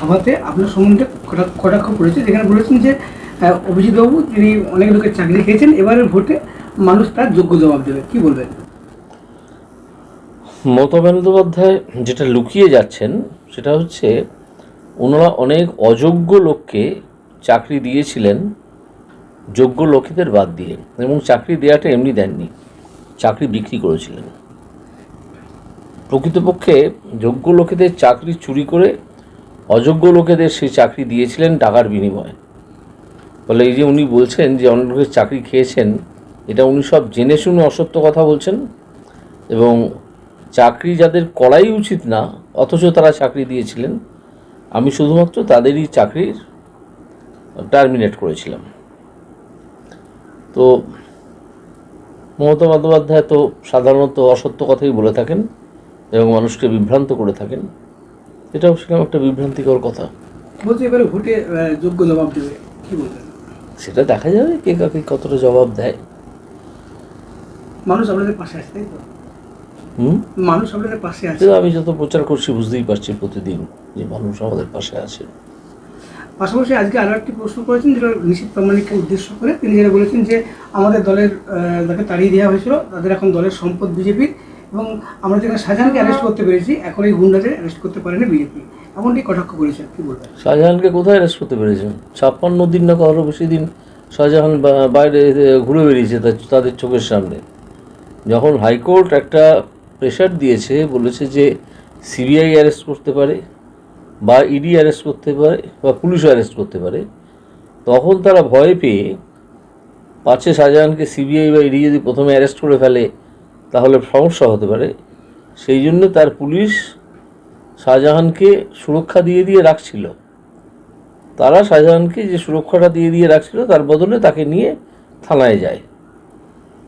সভাতে আপনার সম্বন্ধে কটা- কটাক্ষ করেছে যেখানে বলেছেন যে আহ, অভিজিৎবাবু তিনি অনেক লোকের চাকরি খেয়েছেন এবারের ভোটে মানুষ তার যোগ্য জবাব দেবে। কি বলবেন? মমতা বন্দ্যোপাধ্যায় যেটা লুকিয়ে যাচ্ছেন সেটা হচ্ছে ওনারা অনেক অযোগ্য লোককে চাকরি দিয়েছিলেন যোগ্য লোকেদের বাদ দিয়ে এবং চাকরি দেওয়াটা এমনি দেননি চাকরি বিক্রি করেছিলেন। প্রকৃতপক্ষে যোগ্য লোকেদের চাকরি চুরি করে অযোগ্য লোকেদের সেই চাকরি দিয়েছিলেন টাকার বিনিময়ে। ফলে এই যে উনি বলছেন যে অন্য লোকের চাকরি খেয়েছেন, এটা উনি সব জেনে শুনে অসত্য কথা বলছেন এবং চাকরি যাদের করাই উচিত না, অথচ তারা চাকরি দিয়েছিলেন, আমি শুধুমাত্র তাদেরই চাকরির টার্মিনেট করেছিলাম। তো মমতা বন্দ্যোপাধ্যায় তো সাধারণত অসত্য কথাই বলে থাকেন এবং মানুষকে বিভ্রান্ত করে থাকেন। এটাও সেরকম একটা বিভ্রান্তিকর কথা। বলছে এবারে ভোটে যোগ্য জবাব দেবে কি বলবেন? সেটা দেখা যাবে কে কাকে কতটা জবাব দেয়। মানুষ আপনাদের পাশে আছে তাই তো? হুম? মানুষ আপনাদের পাশে আছে। আমি যত প্রচার করছি বুঝতেই পারছি প্রতিদিন যে মানুষ আমাদের পাশে আছে। পাশাপাশি আজকে আরও একটি প্রশ্ন করেছেন যেটা নিশীত প্রামাণিককে উদ্দেশ্য করে। তিনি যেটা বলেছেন যে আমাদের দলের যাকে তাড়িয়ে দেওয়া হয়েছিল তাদের এখন দলের সম্পদ বিজেপির। এবং আমরা যেখানে শাহজাহানকে অ্যারেস্ট করতে পেরেছি, এখন এই গুন্ডাদের অ্যারেস্ট করতে পারেনি বিজেপি এমনটি কটাক্ষ করেছেন, কি বলবেন? শাহজাহানকে কোথায় অ্যারেস্ট করতে পেরেছেন? ছাপ্পান্ন দিন না কারও বেশি দিন শাহজাহান বাইরে ঘুরে বেরিয়েছে তাদের চোখের সামনে। যখন হাইকোর্ট একটা প্রেশার দিয়েছে, বলেছে যে সিবিআই অ্যারেস্ট করতে পারে, বা ইডি অ্যারেস্ট করতে পারে, বা পুলিশ অ্যারেস্ট করতে পারে, তখন তারা ভয় পেয়ে পাচ্ছে শাহজাহানকে সিবিআই বা ইডি যদি প্রথমে অ্যারেস্ট করে ফেলে তাহলে সমস্যা হতে পারে। সেই জন্য তার পুলিশ শাহজাহানকে সুরক্ষা দিয়ে দিয়ে রাখছিল। তারা শাহজাহানকে যে সুরক্ষাটা দিয়ে দিয়ে রাখছিল, তার বদলে তাকে নিয়ে থানায় যায়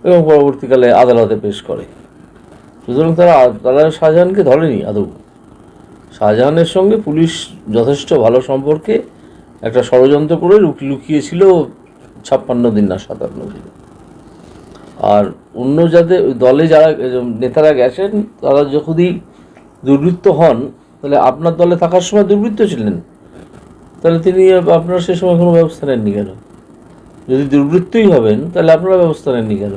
এবং পরবর্তীকালে আদালতে পেশ করে। সুতরাং তারা তারা শাহজাহানকে ধরেনি আদৌ। শাহজাহানের সঙ্গে পুলিশ যথেষ্ট ভালো সম্পর্কে একটা ষড়যন্ত্র করে লুক- লুকিয়েছিল ছাপ্পান্ন দিন না সাতান্ন দিন। আর অন্য যাদের দলে যারা নেতারা গেছেন, তারা যখনই দুর্বৃত্ত হন, তাহলে আপনার দলে থাকার সময় দুর্বৃত্ত ছিলেন। তাহলে তিনি আপনার সে সময় কোনো ব্যবস্থা নেননি কেন? যদি দুর্বৃত্তই হবেন, তাহলে আপনারা ব্যবস্থা নেননি কেন?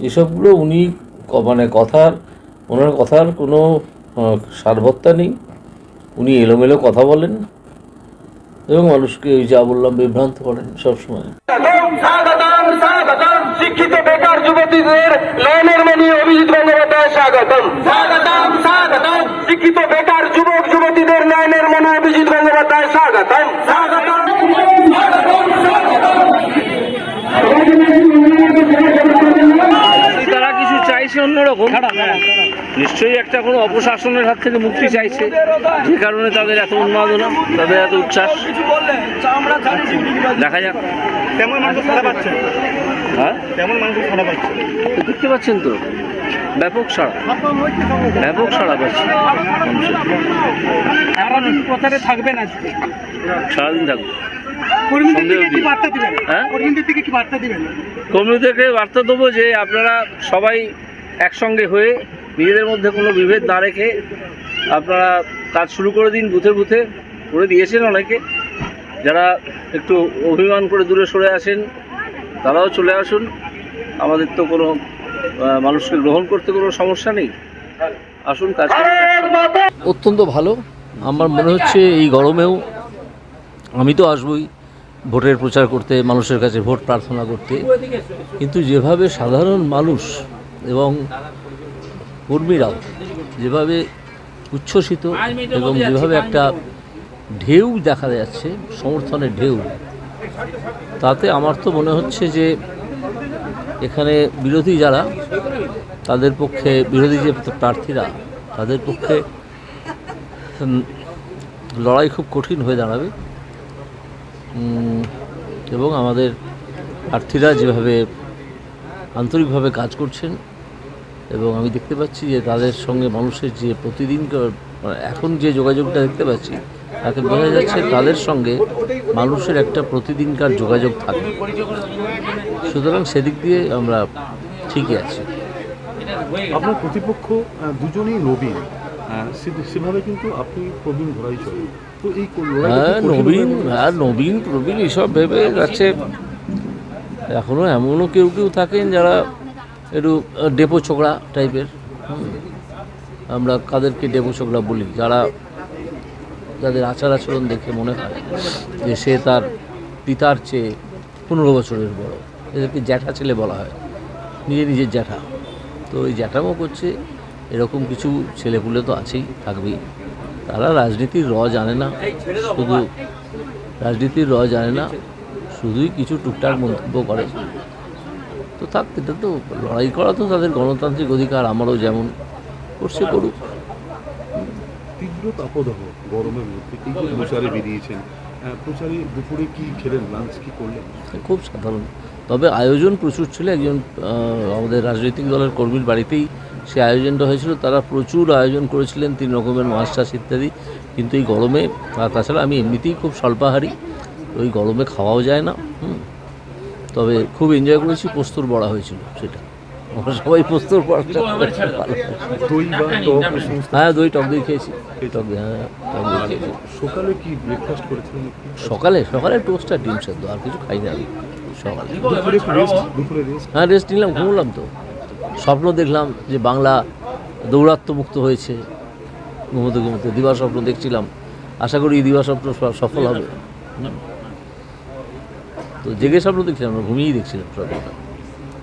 এসবগুলো উনি মানে কথার, ওনার কথার কোনো সারবত্তা নেই। উনি এলোমেলো কথা বলেন এবং মানুষকে ওই যা বললাম বিভ্রান্ত করেন সবসময়। শিক্ষিত বেকার যুবতীদের নয়নের মণি অভিজিৎ বন্দ্যোপাধ্যায় স্বাগতম। স্বাগতম স্বাগতম। শিক্ষিত বেকার যুবক যুবতীদের নয়নের মণি অভিজিৎ বন্দ্যোপাধ্যায় স্বাগতম। স্বাগতম তারা কিছু চাইছে অন্যরকম। নিশ্চয়ই একটা কোনো অপশাসনের হাত থেকে মুক্তি চাইছে। যে কারণে তাদের এত উন্মাদনা তাদের এত উচ্ছ্বাস। দেখা যাক। তেমন মানুষ পাচ্ছে হ্যাঁ? তেমন পাচ্ছে দেখতে পাচ্ছেন তো? ব্যাপক সাড়া। ব্যাপক সাড়া পাচ্ছে। মানুষের। প্রচারে থাকবেন আজকে? সারাদিন থাকবে। হ্যাঁ? কর্মীদেরকে বার্তা দেবো যে আপনারা সবাই একসঙ্গে হয়ে নিজেদের মধ্যে কোনো বিভেদ না রেখে আপনারা কাজ শুরু করে দিন বুথে বুথে। করে দিয়েছেন অনেকে। যারা একটু অভিমান করে দূরে সরে আসেন তারাও চলে আসুন। আমাদের তো কোনো মানুষকে গ্রহণ করতে কোনো সমস্যা নেই। আসুন, কাজ অত্যন্ত ভালো। আমার মনে হচ্ছে এই গরমেও আমি তো আসবই ভোটের প্রচার করতে, মানুষের কাছে ভোট প্রার্থনা করতে। কিন্তু যেভাবে সাধারণ মানুষ এবং কর্মীরাও যেভাবে উচ্ছ্বসিত এবং যেভাবে একটা ঢেউ দেখা যাচ্ছে, সমর্থনের ঢেউ তাতে আমার তো মনে হচ্ছে যে এখানে বিরোধী যারা, তাদের পক্ষে বিরোধী যে প্রার্থীরা, তাদের পক্ষে লড়াই খুব কঠিন হয়ে দাঁড়াবে। এবং আমাদের প্রার্থীরা যেভাবে আন্তরিকভাবে কাজ করছেন, এবং আমি দেখতে পাচ্ছি যে তাদের সঙ্গে মানুষের যে প্রতিদিন এখন যে যোগাযোগটা দেখতে পাচ্ছি তাতে বোঝা যাচ্ছে তাদের সঙ্গে মানুষের একটা প্রতিদিনকার যোগাযোগ থাকে। সুতরাং সেদিক দিয়ে আমরা ঠিকই আছি। আপনার প্রতিপক্ষ দুজনেই নবীন। সেভাবে কিন্তু আপনি প্রবীণ ঘোড়াই চলে তো এই কো- লড়াইটা কি হ্যাঁ নবীন হ্যাঁ নবীন প্রবীণ এসব ভেবে যাচ্ছে। এখনও এমনও কেউ কেউ থাকেন যারা একটু ডেপো ছোকরা টাইপের আমরা কাদেরকে ডেপো ছোকরা বলি যারা যাদের আচার আচরণ দেখে মনে হয় যে সে তার পিতার চেয়ে পনেরো বছরের বড়। এদেরকে জ্যাঠা ছেলে বলা হয়, নিজে নিজের জ্যাঠা। তো ওই জ্যাঠামো করছে, এরকম কিছু ছেলেপুলে তো আছেই, থাকবেই। তারা রাজনীতির র জানে না, শুধু রাজনীতির র জানে না, শুধুই কিছু টুকটাক মন্তব্য করে। তো থাক, এটা তো লড়াই করা তো তাদের গণতান্ত্রিক অধিকার, আমারও যেমন করছে করুক। তীব্র তাপদাহ গরমের মধ্যে। যে প্রচারে বেরিয়েছেন প্রচারে দুপুরে কি খেলেন লাঞ্চ কি করলেন? খুব সাধারণ। তবে আয়োজন প্রচুর ছিল। একজন আমাদের রাজনৈতিক দলের কর্মীর বাড়িতেই সে আয়োজনটা হয়েছিল। তারা প্রচুর আয়োজন করেছিলেন, তিন রকমের মাছ চাষ ইত্যাদি। কিন্তু এই গরমে, আর তাছাড়া আমি এমনিতেই খুব স্বল্পাহারী, ওই গরমে খাওয়াও যায় না, হুম। তবে খুব এনজয় করেছি, পোস্তর বড়া হয়েছিল সেটা। সবাই সমস্ত হ্যাঁ দই টক দই খেয়েছি। টক দই হ্যাঁ টক দই খেয়েছি। সকালে কি ব্রেকফাস্ট করেছিলেন সকালে সকালে টোস্ট আর ডিম সেদ্ধ আর কিছু খাই না আমি। সকালে। রেস্ট হ্যাঁ রেস্ট নিলাম ঘুমলাম তো। স্বপ্ন দেখলাম যে বাংলা দৌরাত্মমুক্ত হয়েছে। ঘুমোতে ঘুমোতে দিবা স্বপ্ন দেখছিলাম। আশা করি এই দিবা স্বপ্ন সফল হবে। তো জেগে স্বপ্ন দেখছিলাম ঘুমিয়েই দেখছিলাম স্বপ্নটা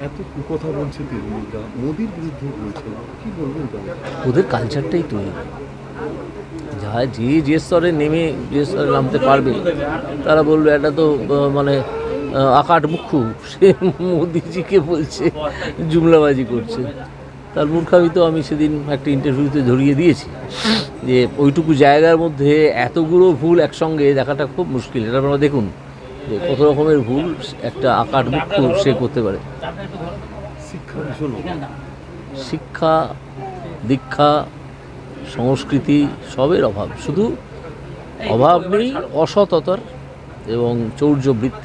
এত কথা বলছে বিরুদ্ধে বলছে, কি বলবেন ওদের কালচারটাই তৈরি যা যে যে স্তরে নেমে যে স্তরে নামতে পারবে, তারা বলবে এটা তো মানে আকাট মুখ্যু, সে মোদিজিকে বলছে, জুমলাবাজি করছে। তার মূর্খামি তো আমি সেদিন একটা ইন্টারভিউতে ধরিয়ে দিয়েছি, যে ওইটুকু জায়গার মধ্যে এতগুলো ভুল একসঙ্গে দেখাটা খুব মুশকিল। এটা আপনারা দেখুন। যে কত রকমের ভুল একটা আকার মুক্ত সে করতে পারে। শিক্ষা শিক্ষা দীক্ষা সংস্কৃতি সবের অভাব। শুধু অভাব নেই অসততার এবং চৌর্যবৃত্তি।